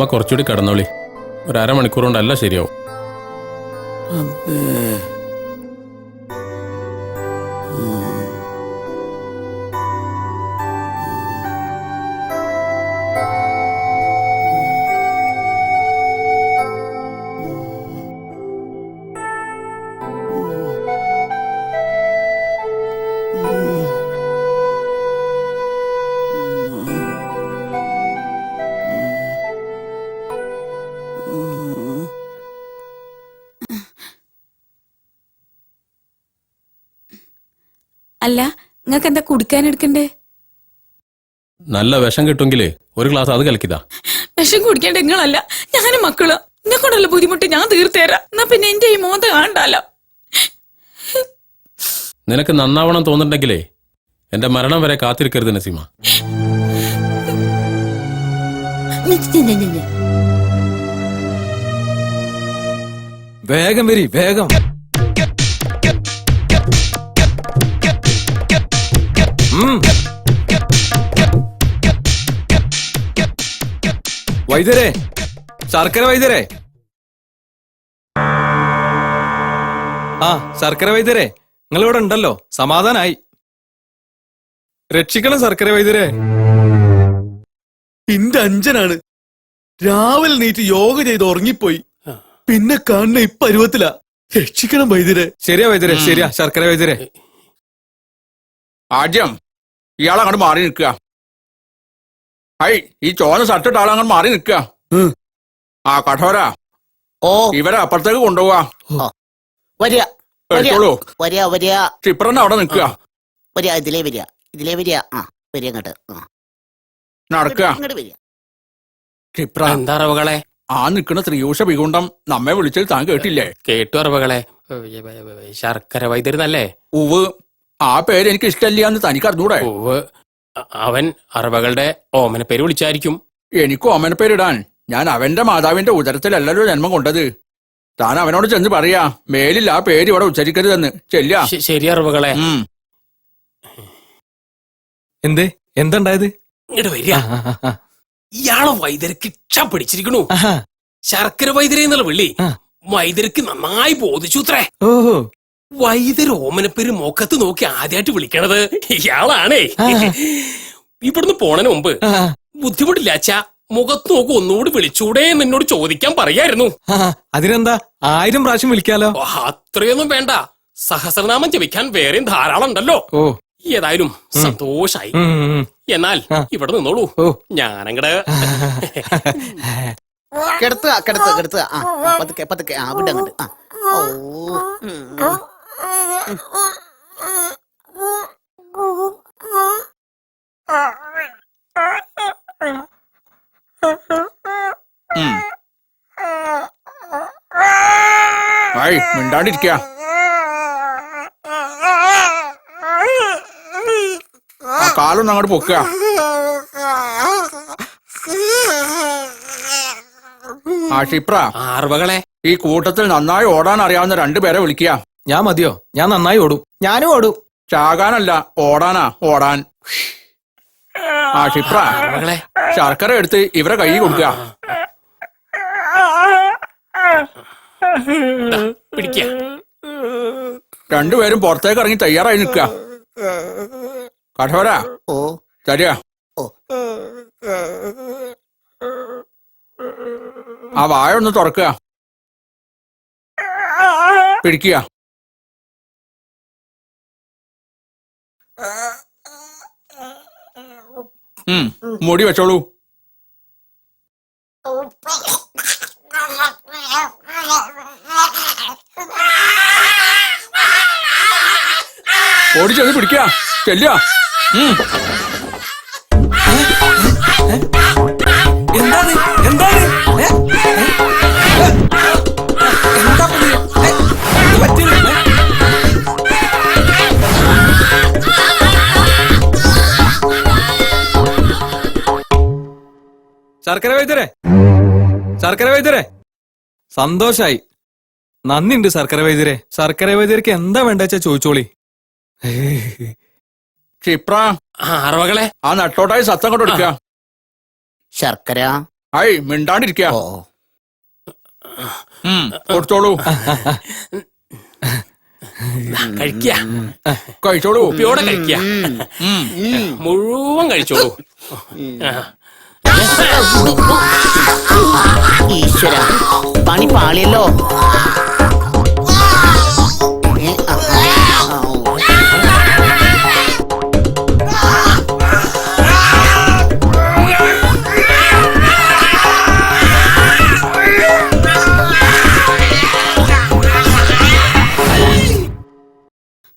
ഉമ്മ കുറച്ചുകൂടി കിടന്നോളി. ഒരു അരമണിക്കൂർ കൊണ്ടല്ല ശരിയാവും. അല്ല നിങ്ങൾക്ക് എന്താ കുടിക്കാൻ എടുക്കണ്ടേ? നല്ല വിഷം കിട്ടുമെങ്കിലേ ഒരു ഗ്ലാസ് അത് കലക്കിതാ. വിഷം കുടിക്കേണ്ട നിങ്ങളല്ല ഞാനും മക്കൾ. എന്നെ കൊണ്ടുള്ള ബുദ്ധിമുട്ട് ഞാൻ തീർത്തേരാ. എന്നാ പിന്നെ എന്റെ ഈ മോന്ത കാണണ്ടല്ലോ നിനക്ക് നന്നാവണം തോന്നുന്നുണ്ടെങ്കിലേ എന്റെ മരണം വരെ കാത്തിരിക്കരുത് നസീമ. വേഗം വരി വേഗം. വൈദ്യരെ ശർക്കര വൈദ്യരെ. ആ ശർക്കര വൈദ്യരെ നിങ്ങൾ ഇവിടെ ഉണ്ടല്ലോ സമാധാനായി. രക്ഷിക്കണം ശർക്കര വൈദ്യരെ. ഇന്റെ അഞ്ചനാണ്. രാവിലെ നീറ്റ് യോഗ ചെയ്ത് ഉറങ്ങിപ്പോയി. പിന്നെ കാണുന്ന അരുവത്തില രക്ഷിക്കണം വൈദ്യരെ. ശരിയാ വൈദ്യരെ ശരിയാ ശർക്കര വൈദ്യരെ. ആദ്യം ഇയാളെ അങ്ങോട്ട് മാറി നിൽക്കുക. ഹൈ ഈ ചോന ഷർട്ടിട്ട് ആളങ്ങൾ മാറി നിൽക്കുക. ആ കഠോര. ഓ. ഇവരെ അപ്പുറത്തേക്ക് കൊണ്ടുപോവാ. വരിക. വരിക. എടുത്തോളൂ വരിക വരിക. ക്ഷിപ്രന്റെ അവിടെ നിൽക്കുക. വരിക ഇതിലേ വരിക. ഇതിലേ വരിക. ആ വരിക അങ്ങോട്ട് ആ. നടക്കുക. ഇങ്ങോട്ട് വരിക. ക്ഷിപ്ര എന്താ അറിവുകളെ ആ നിൽക്കുന്ന സ്ത്രീയൂഷ വികുണ്ടം നമ്മെ വിളിച്ചത് താൻ കേട്ടില്ലേ? കേട്ടു അറിവുകളെ ശർക്കര വൈദ്യരുന്നല്ലേ ഉവ്. ആ പേര് എനിക്ക് ഇഷ്ടമില്ല എന്ന് തനിക്ക് അറിഞ്ഞൂടെ ഓവ് അവൻ അറവകളുടെ ഓമന പേര് വിളിച്ചായിരിക്കും. എനിക്ക് ഓമന പേരിടാൻ ഞാൻ അവന്റെ മാതാവിന്റെ ഉദരത്തിലല്ലല്ലോ ജന്മം കൊണ്ടത്. താൻ അവനോട് ചെന്ന് പറയാ മേലില്ല ആ പേര് ഇവിടെ ഉച്ചരിക്കരുതെന്ന്. ചെല്ല. ശരി അറിവുകളെ. എന്തേ? എന്തുണ്ടായത്? ഇങ്ങോട്ട് വരിക. ഇയാളെ വൈദ്യർക്ക് ഇക്ഷ പിടിച്ചിരിക്കണു. ശർക്കര വൈദ്യരെന്നുള്ള വിളി. വൈദ്യർക്ക് നന്നായി ബോധിച്ചു അത്രേ. ഓഹോ. വൈദ്യർ ഓമനപ്പേര് മുഖത്ത് നോക്കി ആദ്യമായിട്ട് വിളിക്കണത് ഇയാളാണേ. ഇവിടുന്ന് പോണതിന് മുമ്പ് ബുദ്ധിമുട്ടില്ല അച്ഛാ. മുഖത്ത് നോക്കി ഒന്നുകൂടി വിളിച്ചൂടെ എന്ന് എന്നോട് ചോദിക്കാൻ പറയായിരുന്നു. അതിനെന്താ? ആയിരം പ്രാവശ്യം വിളിക്കാലോ? അത്രയൊന്നും വേണ്ട. സഹസ്രനാമം ജപിക്കാൻ വേറെയും ധാരാളം ഉണ്ടല്ലോ ഓ. ഏതായാലും സന്തോഷായി. എന്നാൽ. ഇവിടെ നിന്നോളൂ. ഞാനങ്ങടെ കിടത്തുക കിടത്തുക കിടത്തുക. ആ പതുക്കെ പതുക്കെ. ആ വിട ആ. ഓ. ഉം. മിണ്ടാണ്ടിരിക്കുക ആ കാലൊന്ന് അങ്ങോട്ട് പൊക്കുക. ആ ക്ഷിപ്ര ആർവകളെ ഈ കൂട്ടത്തിൽ നന്നായി ഓടാൻ അറിയാവുന്ന രണ്ടുപേരെ വിളിക്കുക. ഞാൻ മതിയോ? ഞാൻ നന്നായി ഓടും. ഞാനും ഓടും. ചാകാനല്ല ഓടാനാ ഓടാൻ. ആ ക്ഷിപ്ര ശർക്കര എടുത്ത് ഇവരെ കൈ കൊടുക്കുക പിടിക്ക. രണ്ടുപേരും പുറത്തേക്ക് ഇറങ്ങി തയ്യാറായി നിൽക്കുക കഠോര. ഓ. തരിക ആ വായ ഒന്ന് തുറക്കുക പിടിക്കുക മുടി വെച്ചോളൂ. ഓടിച്ചത് പിടിക്കുക ചെല്ലുക. വൈദ്യരെ. ശർക്കര വൈദ്യരെ. സന്തോഷായി. നന്ദിണ്ട് ശർക്കര വൈദ്യരെ. ശർക്കര വൈദ്യർക്ക് എന്താ വേണ്ടെച്ച ചോദിച്ചോളി. ക്ഷിപ്ര ആറവകളെ ആ നട്ടോട്ടായി സത്തം കൊണ്ട് എടുക്കുക ശർക്കര. ഐ മിണ്ടാണ്ടിരിക്ക. ഓ. കൊടുത്തോളൂ. കഴിക്ക. കഴിച്ചോളൂ. ഉപ്പിയോടെ കഴിക്ക. മുഴുവൻ കഴിച്ചോളൂ. ഈശ്വര പണി പാളിയല്ലോ.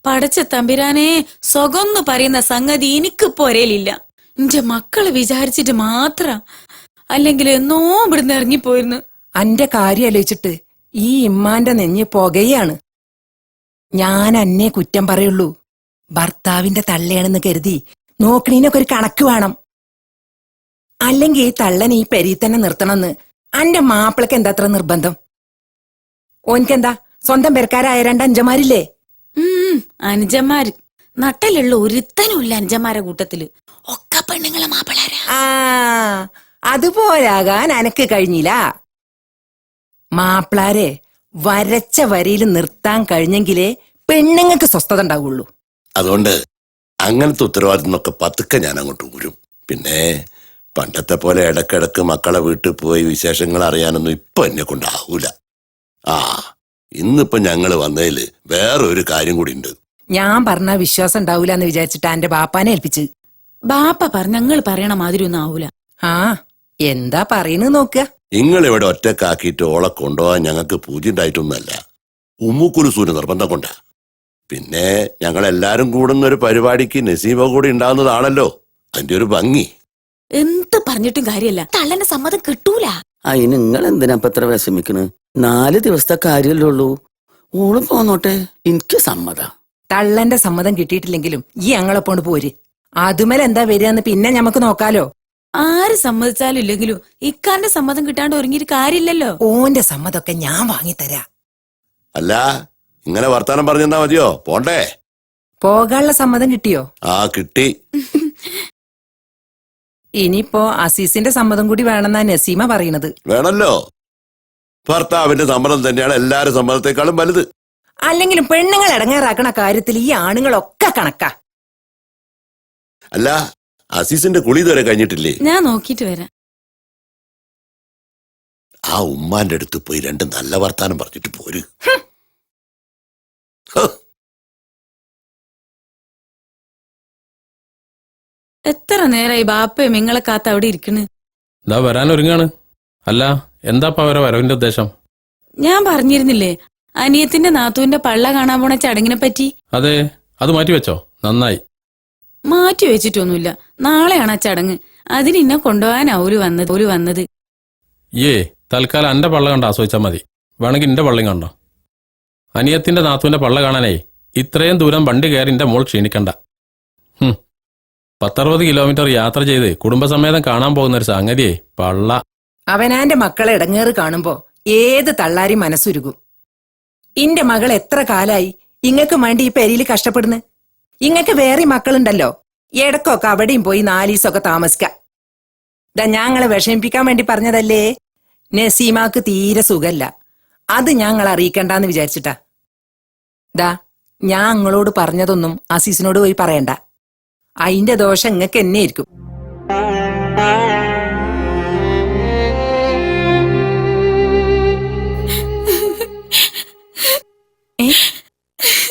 പടച്ച തമ്പുരാനെ സ്വകൊന്ന് പറയുന്ന സംഗതി എനിക്ക് പോരേലില്ല എന്റെ മക്കളെ വിചാരിച്ചിട്ട് മാത്ര. അല്ലെങ്കിൽ എന്നോ ഇവിടുന്ന് ഇറങ്ങിപ്പോയിരുന്നു. അന്റെ കാര്യം ആലോചിച്ചിട്ട് ഈ ഇമ്മാന്റെ നെഞ്ഞ് പുകയാണ്. ഞാൻ അന്നെ കുറ്റം പറയുള്ളൂ. ഭർത്താവിന്റെ തള്ളയാണെന്ന് കരുതി നോക്കണീനൊക്കെ ഒരു കണക്ക് വേണം. അല്ലെങ്കിൽ ഈ തള്ളൻ ഈ പെരി തന്നെ നിർത്തണമെന്ന് അന്റെ മാപ്പിളക്ക് എന്താ അത്ര നിർബന്ധം? ഓനിക്കെന്താ സ്വന്തം പെരക്കാരായ രണ്ട് അഞ്ചന്മാരില്ലേ? ഉം അനുജന്മാര് നട്ടലുള്ള ഒരുത്തനുമില്ല അനുജന്മാരെ കൂട്ടത്തിൽ. ഒക്കെ പെണ്ണുങ്ങളെ മാപ്പിളാരാ. ആ അതുപോലാകാൻ അനക്ക് കഴിഞ്ഞില്ല. മാപ്പിളാരെ വരച്ച വരിയിൽ നിർത്താൻ കഴിഞ്ഞെങ്കിലേ പെണ്ണുങ്ങൾക്ക് സ്വസ്ഥത ഉണ്ടാവുള്ളൂ. അതുകൊണ്ട് അങ്ങനത്തെ ഉത്തരവാദിത്തമൊക്കെ പതുക്കെ ഞാൻ അങ്ങോട്ട് ഊരും. പിന്നെ പണ്ടത്തെ പോലെ ഇടക്കിടക്ക് മക്കളെ വീട്ടിൽ പോയി വിശേഷങ്ങൾ അറിയാനൊന്നും ഇപ്പൊ എന്നെ കൊണ്ടാവൂല ആ ഇന്നിപ്പോ ഞങ്ങൾ വന്നതിൽ വേറൊരു ഒരു കാര്യം കൂടി ഉണ്ട്. ഞാൻ പറഞ്ഞ വിശ്വാസം ഉണ്ടാവൂല എന്ന് വിചാരിച്ചിട്ട് എന്റെ ബാപ്പാനെ ഏൽപ്പിച്ച്. ബാപ്പ പറഞ്ഞ ഞങ്ങൾ പറയണ മാതിരി ഒന്നും ആവൂല. ആ എന്താ പറയുന്നത് നോക്കുക നിങ്ങൾ ഇവിടെ ഒറ്റക്കാക്കിയിട്ട് ഓളെ കൊണ്ടുപോകാൻ ഞങ്ങൾക്ക് പൂജ്യണ്ടായിട്ടൊന്നുമല്ല. ഉമ്മുക്കുരുസൂര് നിർബന്ധം കൊണ്ട. പിന്നെ ഞങ്ങൾ എല്ലാരും കൂടുന്ന ഒരു പരിപാടിക്ക് നസീബ കൂടി ഉണ്ടാവുന്നതാണല്ലോ. അതിന്റെ ഒരു ഭംഗി. എന്ത് പറഞ്ഞിട്ടും കാര്യല്ല. തള്ളന്റെ സമ്മതം കിട്ടൂല. അതിന് നിങ്ങൾ എന്തിനാ ഇപ്പൊ ഇത്ര വിഷമിക്കണ്? നാല് ദിവസത്തെ കാര്യല്ലേ ഉള്ളൂ. ഓൾ പോന്നോട്ടെ എനിക്ക് സമ്മത. തള്ളന്റെ സമ്മതം കിട്ടിയിട്ടില്ലെങ്കിലും ഈ ഞങ്ങളെപ്പോണ്ട് പോര്. അതുമേൽ എന്താ വരികയെന്ന് പിന്നെ ഞമ്മക്ക് നോക്കാലോ. ആര് സമ്മതിച്ചാലും ഇല്ലെങ്കിലും ഇക്കാന്റെ സമ്മതം കിട്ടാണ്ട് ഒരുങ്ങിയിട്ട് കാര്യമില്ലല്ലോ. ഓന്റെ സമ്മതൊക്കെ ഞാൻ വാങ്ങിത്തരാ. അല്ല ഇങ്ങനെ വർത്താനം പറഞ്ഞെന്നാ മതിയോ? പോണ്ടേ. പോകാനുള്ള സമ്മതം കിട്ടിയോ? ആ കിട്ടി. ഇനിയിപ്പോ അസീസിന്റെ സമ്മതം കൂടി വേണമെന്നാ നസീമ പറയണത്. വേണല്ലോ. ഭർത്താവിന്റെ സമ്മതം തന്നെയാണ് എല്ലാരും സമ്മതത്തെക്കാളും വലുത്. അല്ലെങ്കിലും പെണ്ണുങ്ങൾ ഇടങ്ങേറാക്കണ കാര്യത്തിൽ ഈ ആണുങ്ങളൊക്കെ കണക്കാ. അല്ല അസീസിന്റെ കുളി ഇതുവരെ കഴിഞ്ഞിട്ടില്ലേ? ഞാൻ നോക്കിട്ട് വരാം. ആ ഉമ്മാന്റെ അടുത്ത് പോയി രണ്ട് നല്ല വർത്താനം പറഞ്ഞിട്ട് പോര്. എത്ര നേരായി ബാപ്പയും നിങ്ങളെ കാത്ത് അവിടെ ഇരിക്കണ്? ഇതാ വരാൻ ഒരുങ്ങാണ്. അല്ല എന്താപ്പ അവരെ വരവിന്റെ ഉദ്ദേശം? ഞാൻ പറഞ്ഞിരുന്നില്ലേ അനിയത്തിന്റെ നാത്തുവിന്റെ പള്ള കാണാൻ പോണ ചടങ്ങിനെ പറ്റി? അതെ അത് മാറ്റി വെച്ചോ നന്നായി. മാറ്റി വെച്ചിട്ടൊന്നുമില്ല. നാളെയാണ് ആ ചടങ്ങ്. അതിനെ ഇന്നെ കൊണ്ടുപോകാനാ ഒരു വന്നത് ഒരു വന്നത്. ഏ തൽക്കാലം എന്റെ പള്ള കണ്ട ആസ്വദിച്ചാൽ മതി. വേണമെങ്കിൽ എന്റെ പള്ളിയും കണ്ടോ? അനിയത്തിന്റെ നാത്തുവിന്റെ പള്ള കാണാനേ ഇത്രയും ദൂരം വണ്ടി കയറി എന്റെ മോൾ ക്ഷീണിക്കണ്ട. പത്തറുപത് കിലോമീറ്റർ യാത്ര ചെയ്ത് കുടുംബസമേതം കാണാൻ പോകുന്ന ഒരു സംഗതിയെ പള്ള. അവനാന്റെ മക്കളെ ഇടങ്ങേറ് കാണുമ്പോ ഏത് തള്ളാരി മനസ്സുരുകും. ഇന്റെ മകൾ എത്ര കാലായി? ഇങ്ങക്ക് വേണ്ടി ഈ പെരിയിൽ കഷ്ടപ്പെടുന്നു? ഇങ്ങക്ക് വേറെ മക്കളുണ്ടല്ലോ. ഇടക്കൊക്കെ അവിടെയും പോയി നാലീസൊക്കെ താമസിക്ക. ദാ ഞങ്ങളെ വിഷമിപ്പിക്കാൻ വേണ്ടി പറഞ്ഞതല്ലേ? നസീമാക്ക് തീരെ സുഖല്ല. അത് ഞങ്ങൾ അറിയിക്കണ്ടെന്ന് വിചാരിച്ചിട്ടാ. ദാ ഞാൻ അങ്ങളോട് പറഞ്ഞതൊന്നും അസീസിനോട് പോയി പറയണ്ട. അയിന്റെ ദോഷം ഇങ്ങക്ക് എന്നെ ആയിരിക്കും?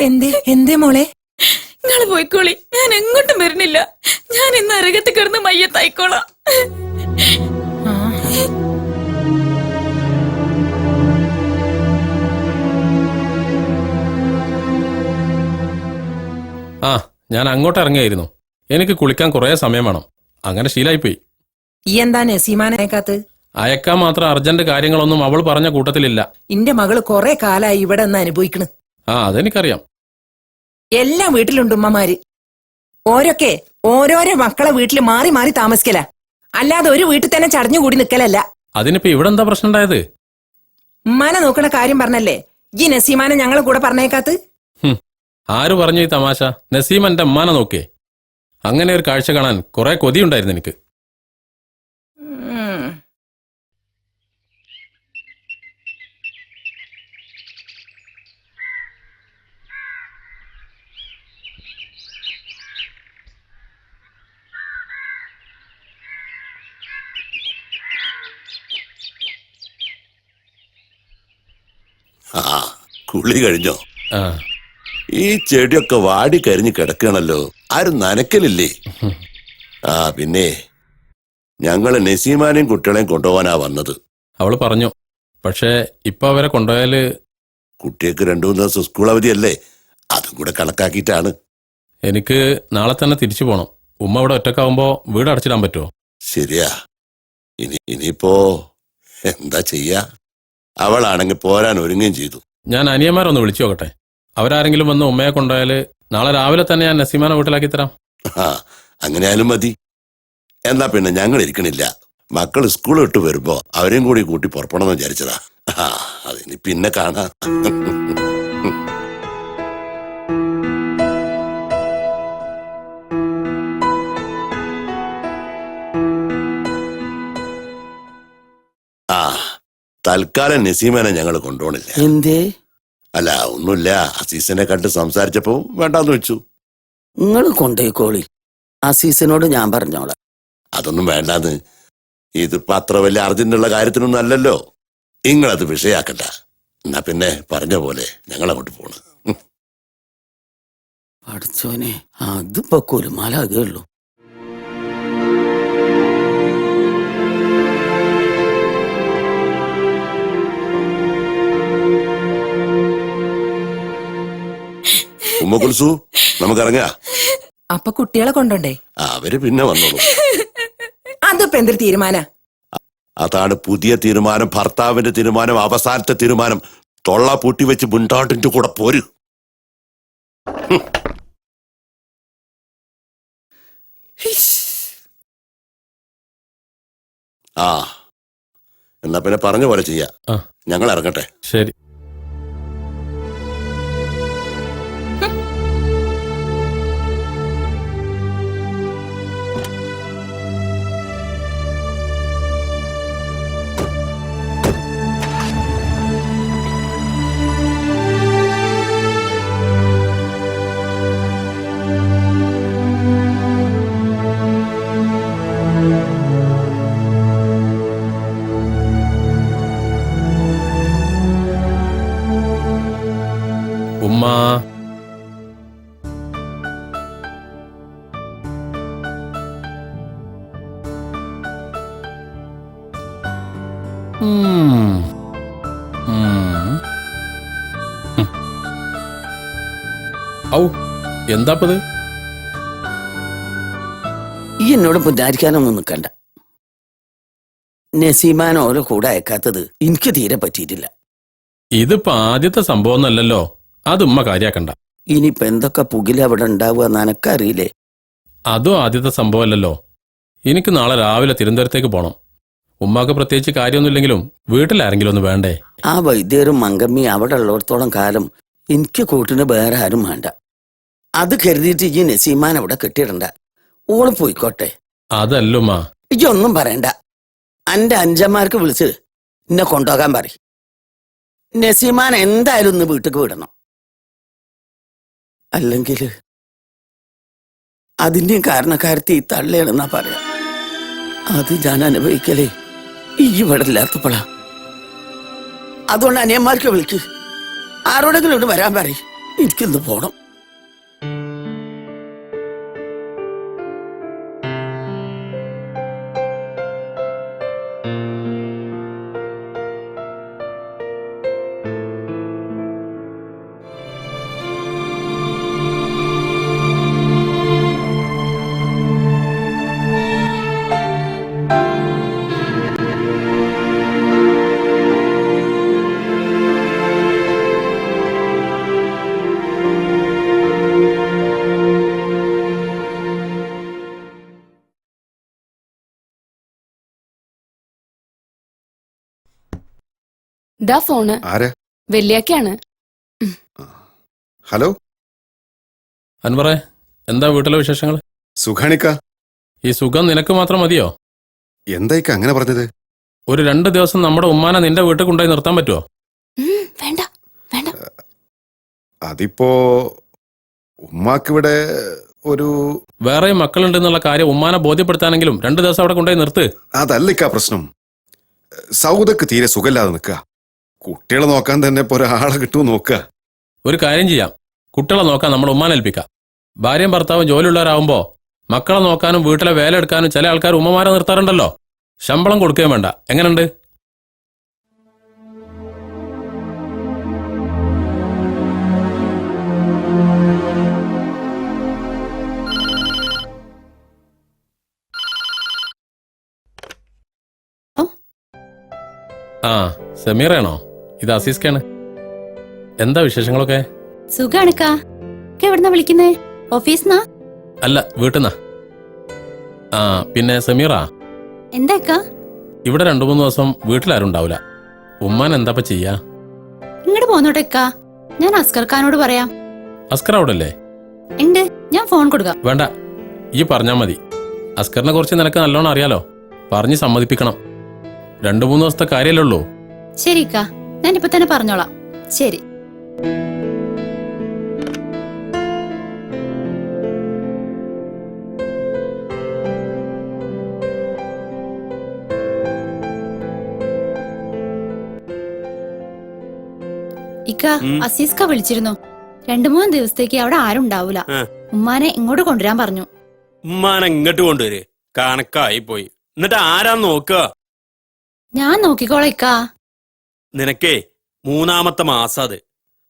എന്തേ? എന്തേ മോളെ? നിങ്ങൾ പോയിക്കോളി. ഞാൻ എങ്ങോട്ടും വരുന്നില്ല. ഞാൻ ഇന്ന് അരകത്ത് കിടന്ന് മയ്യത്തായിക്കോളാം. ആ. ആ ഞാൻ അങ്ങോട്ട് ഇറങ്ങിയായിരുന്നു. എനിക്ക് കുളിക്കാൻ കുറേ സമയം വേണം. അങ്ങനെ ശീലായിപ്പോയി. ഈ എന്താ നസീമാനേക്കാത്ത് അയക്കാൻ മാത്രം അർജന്റ് കാര്യങ്ങളൊന്നും അവൾ പറഞ്ഞ കൂട്ടത്തിലില്ല. ഇന്റെ മകൾ കൊറേ കാലായി ഇവിടെ നിന്ന് അനുഭവിക്കണ്. ആ അതെനിക്കറിയാം. എല്ലാ വീട്ടിലുണ്ട് ഉമ്മമാര്. ഓരൊക്കെ ഓരോരോ മക്കളെ വീട്ടിൽ മാറി മാറി താമസിക്കല. അല്ലാതെ ഒരു വീട്ടിൽ തന്നെ ചടഞ്ഞു കൂടി നിക്കലല്ല. അതിനിപ്പോ ഇവിടെ എന്താ പ്രശ്നം ഉണ്ടായത്? ഉമ്മാനെ നോക്കണ കാര്യം പറഞ്ഞല്ലേ? ഈ നസീമാനെ ഞങ്ങളെ കൂടെ പറഞ്ഞേക്കാത്ത്? ആര് പറഞ്ഞു ഈ തമാശ? നസീമന്റെ ഉമ്മാനെ നോക്കേ അങ്ങനെ ഒരു കാഴ്ച കാണാൻ കുറെ കൊതിയുണ്ടായിരുന്നു എനിക്ക് ആ കുളി കഴിഞ്ഞോ? ഈ ചെടിയൊക്കെ വാടി കരിഞ്ഞ് കിടക്കണല്ലോ ആരും നനക്കലില്ലേ ആ പിന്നെ ഞങ്ങൾ നസീമാനെയും കുട്ടികളെയും കൊണ്ടുപോകാനാ വന്നത്. അവൾ പറഞ്ഞു പക്ഷേ ഇപ്പൊ അവരെ കൊണ്ടുപോയാൽ കുട്ടികൾക്ക് രണ്ടു മൂന്ന് ദിവസം സ്കൂൾ അവധിയല്ലേ? അതും കൂടെ കണക്കാക്കിയിട്ടാണ്. എനിക്ക് നാളെ തന്നെ തിരിച്ചു പോണം. ഉമ്മ ഇവിടെ ഒറ്റക്കാവുമ്പോ വീട് അടച്ചിടാൻ പറ്റുമോ? ശരിയാ. ഇനി ഇനിയിപ്പോ എന്താ ചെയ്യാ? അവളാണെങ്കിൽ പോരാൻ ഒരുങ്ങുകയും ചെയ്തു. ഞാൻ അനിയന്മാരൊന്ന് വിളിച്ചു നോക്കട്ടെ. അവരാരെങ്കിലും വന്ന് ഉമ്മയെ കൊണ്ടുപോയാൽ നാളെ രാവിലെ തന്നെ ഞാൻ നസീമാനെ വീട്ടിലാക്കി തരാം. അങ്ങനെയാലും മതി. എന്നാ പിന്നെ ഞങ്ങൾ ഇരിക്കണില്ല. മക്കൾ സ്കൂൾ വിട്ട് വരുമ്പോ അവരെയും കൂടി കൂട്ടി പുറപ്പെടണം വിചാരിച്ചതാ. അതിനി പിന്നെ കാണാം. തൽക്കാലം നസീമേനെ ഞങ്ങൾ കൊണ്ടുപോണില്ല. എന്തേ? അല്ല ഒന്നുമില്ല. അസീസിനെ കണ്ട് സംസാരിച്ചപ്പോ വേണ്ടാന്ന് വെച്ചു. നിങ്ങൾ കൊണ്ടുപോയിക്കോളി. അസീസിനോട് ഞാൻ പറഞ്ഞോളാം. അതൊന്നും വേണ്ടാന്ന്. ഇതിപ്പോ അത്ര വലിയ അർജന്റുള്ള കാര്യത്തിനൊന്നും അല്ലല്ലോ. നിങ്ങളത് വിഷയാക്കണ്ട. എന്നാ പിന്നെ പറഞ്ഞ പോലെ ഞങ്ങൾ അങ്ങോട്ട് പോണ്. പഠിച്ചോനെ അതിപ്പോ ഉള്ളൂ. ഉമ്മ കുൽസു നമുക്കിറങ്ങാ. അപ്പൊ കുട്ടികളെ കൊണ്ടോണ്ടേ? അവർ പിന്നെ വന്നോളൂ. അതിപ്പോ എന്തൊരു തീരുമാന? അതാണ് പുതിയ തീരുമാനം ഭർത്താവിന്റെ തീരുമാനം അവസാനത്തെ തീരുമാനം. തൊള്ള പൂട്ടി വെച്ച് മുണ്ടാട്ടിന്റെ കൂടെ പോര്. ആ എന്നാ പിന്നെ പറഞ്ഞ പോലെ ചെയ്യാ. ഞങ്ങൾ ഇറങ്ങട്ടെ. ശരി. എന്താപ്പത്? ഈ എന്നോട് പുന്നാരിക്കാനൊന്നും നിൽക്കണ്ട നസീമാൻ ഓരോ കൂടെ അയക്കാത്തത് എനിക്ക് തീരെ പറ്റിയിട്ടില്ല. ഇതിപ്പോ ആദ്യത്തെ സംഭവം ഒന്നല്ലല്ലോ. അത് ഉമ്മ കാര്യാക്കണ്ട. ഇനിയിപ്പോ എന്തൊക്കെ പുകില അവിടെ ഉണ്ടാവുക നനക്കറിയില്ലേ? അതും ആദ്യത്തെ സംഭവമല്ലല്ലോ. എനിക്ക് നാളെ രാവിലെ തിരുവനന്തപുരത്തേക്ക് പോണം. ഉമ്മാക്ക് പ്രത്യേകിച്ച് കാര്യമൊന്നുമില്ലെങ്കിലും വീട്ടിലാരെങ്കിലും ഒന്ന് വേണ്ടേ? ആ വൈദ്യരും മങ്കമ്മി അവിടെ ഉള്ളിടത്തോളം കാലം എനിക്ക് കൂട്ടിന് വേറെ ആരും വേണ്ട. അത് കരുതിയിട്ട് ഈ നസീമാൻ അവിടെ കെട്ടിയിടണ്ട. ഓൾ പോയിക്കോട്ടെ. അതല്ലുമ്മ ഒന്നും പറയണ്ട. അന്റെ അഞ്ചന്മാർക്ക് വിളിച്ച് എന്നെ കൊണ്ടുപോകാൻ പറ നസീമാൻ എന്തായാലും ഒന്ന് വീട്ടിക്ക് വിടണം. അല്ലെങ്കിൽ അതിന്റെയും കാരണക്കാരത്തി ഈ തള്ളയാണെന്നാ പറയാ. അത് ഞാൻ അനുഭവിക്കലേ ഈ ഇവിടെ ഇല്ലാത്തപ്പോഴാ അതുകൊണ്ട് അനിയന്മാർക്ക് വിളിക്ക്. ആരോടെങ്കിലും ഇവിടെ വരാൻ പറയും. എനിക്കിന്ന് പോണം. ദാ ഫോണ്. ആരാ? വെള്ളിയാക്കാണ് ഹലോ? അൻവറേ എന്താ വീട്ടിലെ വിശേഷങ്ങൾ സുഖാണിക്ക. ഈ സുഖം നിനക്ക് മാത്രം മതിയോ? എന്തായിക്ക അങ്ങനെ പറഞ്ഞത്? ഒരു രണ്ട് ദിവസം നമ്മുടെ ഉമ്മാനെ നിന്റെ വീട്ടിൽ കൊണ്ടുപോയി നിർത്താൻ പറ്റുമോ വേണ്ട വേണ്ട. അതിപ്പോ ഉമ്മാക്കിവിടെ ഒരു വേറെ മക്കളുണ്ടെന്നുള്ള കാര്യം ഉമ്മാനെ ബോധ്യപ്പെടുത്താനെങ്കിലും രണ്ട് ദിവസം അവിടെ കൊണ്ടുപോയി നിർത്ത്. അതല്ലിക്ക പ്രശ്നം. സൗദക്ക് തീരെ സുഖമില്ലാതെ നിൽക്കുക കുട്ടികളെ നോക്കാൻ തന്നെ ഇപ്പൊ ഒരാളെ കിട്ടുമോ നോക്കുക. ഒരു കാര്യം ചെയ്യാം. കുട്ടികളെ നോക്കാൻ നമ്മൾ ഉമ്മാനേൽപ്പിക്കാം ഭാര്യയും ഭർത്താവും ജോലിയുള്ളവരാകുമ്പോ മക്കളെ നോക്കാനും വീട്ടിലെ വേല എടുക്കാനും ചില ആൾക്കാർ ഉമ്മമാരെ നിർത്താറുണ്ടല്ലോ. ശമ്പളം കൊടുക്കുകയും വേണ്ട. എങ്ങനെയുണ്ട്? ആ സമീറയാണോ? ഇത് അസീസ്ക്കാണ്. എന്താ വിശേഷങ്ങളൊക്കെ? സുഖാണിക്കാ. എവിടുന്ന വിളിക്കുന്നേ? ഓഫീസ്നാ അല്ല വീട്ടിന്നാ. ആ പിന്നെ സമീറ? എന്താക്കാ? ഇവിടെ രണ്ടു മൂന്ന് ദിവസം വീട്ടിലാരും ഉണ്ടാവില്ല ഉമ്മാൻ എന്താപ്പ ചെയ്യാ? ഇങ്ങോട്ട് പോന്നോട്ടെക്കാ. ഞാൻ അസ്കർ ഖാനോട് പറയാം. അസ്കർ അവിടെ അല്ലേ ഉണ്ട് ഞാൻ ഫോൺ കൊടുക്കാം. വേണ്ട. ഈ പറഞ്ഞാ മതി. അസ്കറിനെ കുറിച്ച് നിനക്ക് നല്ലോണം അറിയാലോ. പറഞ്ഞ് സമ്മതിപ്പിക്കണം. രണ്ടു മൂന്ന് ദിവസത്തെ കാര്യമല്ലേ ഉള്ളൂ. ശരിക്കാ. ഞാൻ ഇപ്പൊ തന്നെ പറഞ്ഞോളാം. ശരി. ഇക്ക അസീസ്ക വിളിച്ചിരുന്നു. രണ്ടു മൂന്ന് ദിവസത്തേക്ക് അവിടെ ആരും ഉണ്ടാവൂല. ഉമ്മാനെ ഇങ്ങോട്ട് കൊണ്ടുവരാൻ പറഞ്ഞു. ഉമ്മാനെ ഇങ്ങോട്ട് കൊണ്ടുവരെ. കണക്കായി പോയി. എന്നിട്ട് ആരാ നോക്കുക ഞാൻ നോക്കിക്കോളാം ഇക്കാ. നിനക്കേ മൂന്നാമത്തെ മാസം അത്.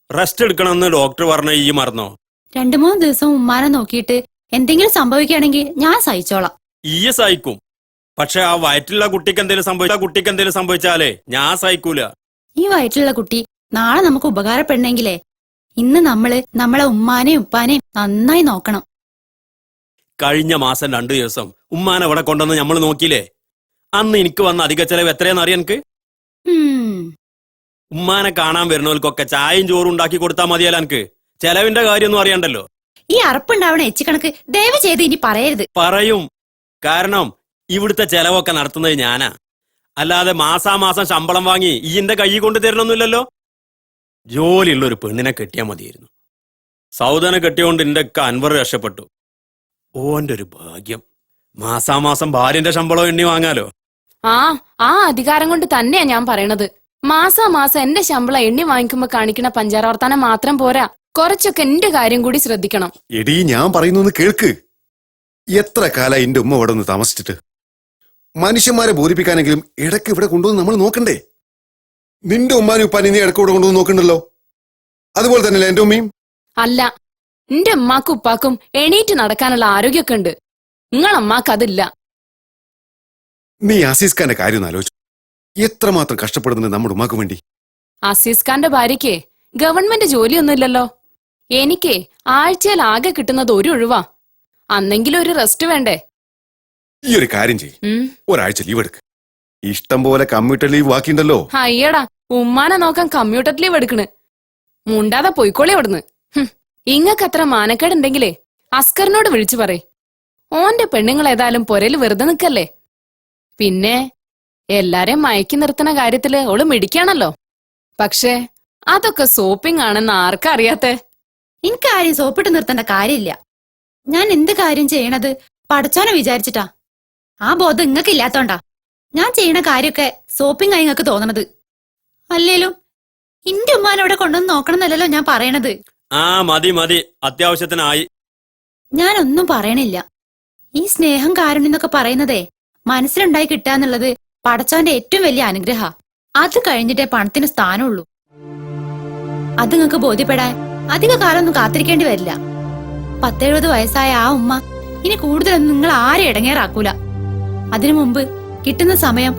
റെസ്റ്റ് എടുക്കണമെന്ന് ഡോക്ടർ പറഞ്ഞ ഈ മറന്നോ രണ്ടു മൂന്ന് ദിവസം ഉമ്മാനെ നോക്കിയിട്ട് എന്തെങ്കിലും സംഭവിക്കുകയാണെങ്കിൽ ഞാൻ സഹിച്ചോളാം. ഈ സഹിക്കും. പക്ഷെ ആ വയറ്റിലുള്ള കുട്ടിക്ക് എന്തെങ്കിലും സംഭവിച്ച കുട്ടിക്ക് എന്തെങ്കിലും സംഭവിച്ചാലേ ഞാൻ സഹിക്കൂല. ഈ വയറ്റിലുള്ള കുട്ടി നാളെ നമുക്ക് ഉപകാരപ്പെടണമെങ്കിലേ ഇന്ന് നമ്മൾ നമ്മളെ ഉമ്മാനെയും ഉപ്പാനെയും നന്നായി നോക്കണം. കഴിഞ്ഞ മാസം രണ്ടു ദിവസം ഉമ്മാനെ ഇവിടെ കൊണ്ടുവന്ന് നമ്മൾ നോക്കിയില്ലേ? അന്ന് എനിക്ക് വന്ന അധിക ചെലവ് എത്രയാണെന്ന് അറിയാൻ എനിക്ക് ഉമ്മാനെ കാണാൻ വരുന്നവർക്കൊക്കെ ചായയും ചോറും ഉണ്ടാക്കി കൊടുത്താൽ മതിയല്ല എനിക്ക് ചെലവിന്റെ കാര്യമൊന്നും അറിയണ്ടല്ലോ. ഈ അറപ്പുണ്ടാവണ എച്ചിക്കണക്ക് ദയവ് ചെയ്ത് ഇനി പറയരുത്. പറയും. കാരണം ഇവിടുത്തെ ചെലവൊക്കെ നടത്തുന്നത് ഞാനാ. അല്ലാതെ മാസാമാസം ശമ്പളം വാങ്ങി ഈന്റെ കൈ കൊണ്ട് തരണമൊന്നുമില്ലല്ലോ ജോലിയുള്ള ഒരു പെണ്ണിനെ കെട്ടിയാൽ മതിയായിരുന്നു. സൗദനെ കെട്ടിയോണ്ട് എന്റെ ഒക്കെ അൻവർ രക്ഷപ്പെട്ടു. ഓന്റെ ഒരു ഭാഗ്യം. മാസാമാസം ഭാര്യന്റെ ശമ്പളം എണ്ണി വാങ്ങാലോ. ആ ആ അധികാരം കൊണ്ട് തന്നെയാ ഞാൻ പറയണത്. മാസാ മാസം എന്റെ ശമ്പളം എണ്ണി വാങ്ങിക്കുമ്പോ കാണിക്കണ പഞ്ചാരവർത്താനം മാത്രം പോരാ. കുറച്ചൊക്കെ എന്റെ കാര്യം കൂടി ശ്രദ്ധിക്കണം. എടീ ഞാൻ പറയുന്നു കേൾക്ക്. എത്ര കാല എന്റെ ഉമ്മ ഇവിടെ ഒന്ന് താമസിച്ചിട്ട്? മനുഷ്യന്മാരെ ബോധിപ്പിക്കാനെങ്കിലും ഇടയ്ക്ക് ഇവിടെ കൊണ്ടുവന്ന് നമ്മൾ നോക്കണ്ടേ? നിന്റെ ഉമ്മാനും ഉപ്പാനും നീ ഇടയ്ക്ക് ഇവിടെ കൊണ്ടുവന്ന് നോക്കണ്ടല്ലോ? അതുപോലെ തന്നെയല്ലേ എന്റെ ഉമ്മയും? അല്ല എന്റെ ഉമ്മാക്കും ഉപ്പാക്കും എണീറ്റ് നടക്കാനുള്ള ആരോഗ്യമൊക്കെ ഉണ്ട്. നിങ്ങളമ്മാക്ക് അതില്ല. നീ ആസീസ് ഖാന്റെ കാര്യം ഒന്ന് ആലോചിച്ചു എത്രമാത്രം കഷ്ടപ്പെടുന്നുണ്ട് നമ്മുടെ ഉമ്മാക്ക് വേണ്ടി? അസീസ് ഖാന്റെ ഭാര്യയ്ക്ക് ഗവൺമെന്റ് ജോലിയൊന്നുമില്ലല്ലോ. എനിക്ക് ആഴ്ചയിൽ ആകെ കിട്ടുന്നത് ഒരു ഒഴിവാ. അന്നെങ്കിലും ഒരു റെസ്റ്റ് വേണ്ടേ? ഈ ഒരു കാര്യം ചെയ്യും. ഉം. ഒരാഴ്ച ലീവ് എടുക്ക്. ഇഷ്ടം പോലെ കമ്പ്യൂട്ടർ ലീവ് ബാക്കിയുണ്ടല്ലോ. അയ്യടാ ഉമ്മാനെ നോക്കാൻ കമ്മ്യൂട്ടർ ലീവ് എടുക്കണ്. മുണ്ടാതെ പോയിക്കോളി അവിടുന്ന്. ഇങ്ങക്ക് ഇങ്ങക്കത്ര മാനക്കേടുണ്ടെങ്കിലേ അസ്കറിനോട് വിളിച്ചു പറയ്. ഓന്റെ പെണ്ണുങ്ങൾ ഏതായാലും പൊരയിൽ വെറുതെ നിൽക്കല്ലേ? പിന്നെ എല്ലാരെയും മയക്കി നിർത്തുന്ന കാര്യത്തിൽ ഓൾ മിടിക്കാണല്ലോ. പക്ഷേ അതൊക്കെ സോപ്പിംഗ് ആണെന്ന് ആർക്കറിയാത്തെ എനിക്ക് ആരെയും സോപ്പിട്ട് നിർത്തേണ്ട കാര്യമില്ല. ഞാൻ എന്ത് കാര്യം ചെയ്യണത് പഠിച്ചാനോ വിചാരിച്ചിട്ടാ. ആ ബോധം ഇങ്ങക്ക് ഇല്ലാത്തോണ്ടാ. ഞാൻ ചെയ്യണ കാര്യമൊക്കെ സോപ്പിംഗ് ആയി ഇങ്ങക്ക് തോന്നണത്. അല്ലേലും ഇന്റെ ഉമ്മാനവിടെ കൊണ്ടുവന്ന് നോക്കണമെന്നല്ലല്ലോ ഞാൻ പറയണത്. ആ മതി മതി. അത്യാവശ്യത്തിനായി. ഞാനൊന്നും പറയണില്ല. ഈ സ്നേഹം കാരണം എന്നൊക്കെ പറയുന്നതേ മനസ്സിലുണ്ടായി കിട്ടാന്നുള്ളത് പടച്ചോന്റെ ഏറ്റവും വലിയ അനുഗ്രഹ. അത് കഴിഞ്ഞിട്ടേ പണത്തിന് സ്ഥാനമുള്ളൂ. അത് നിങ്ങൾക്ക് ബോധ്യപ്പെടാൻ അധിക കാലമൊന്നും കാത്തിരിക്കേണ്ടി വരില്ല. പത്തെഴുപത് വയസ്സായ ആ ഉമ്മ ഇനി കൂടുതലൊന്നും നിങ്ങൾ ആരെ ഇടങ്ങേറാക്കൂല. അതിനു മുമ്പ് കിട്ടുന്ന സമയം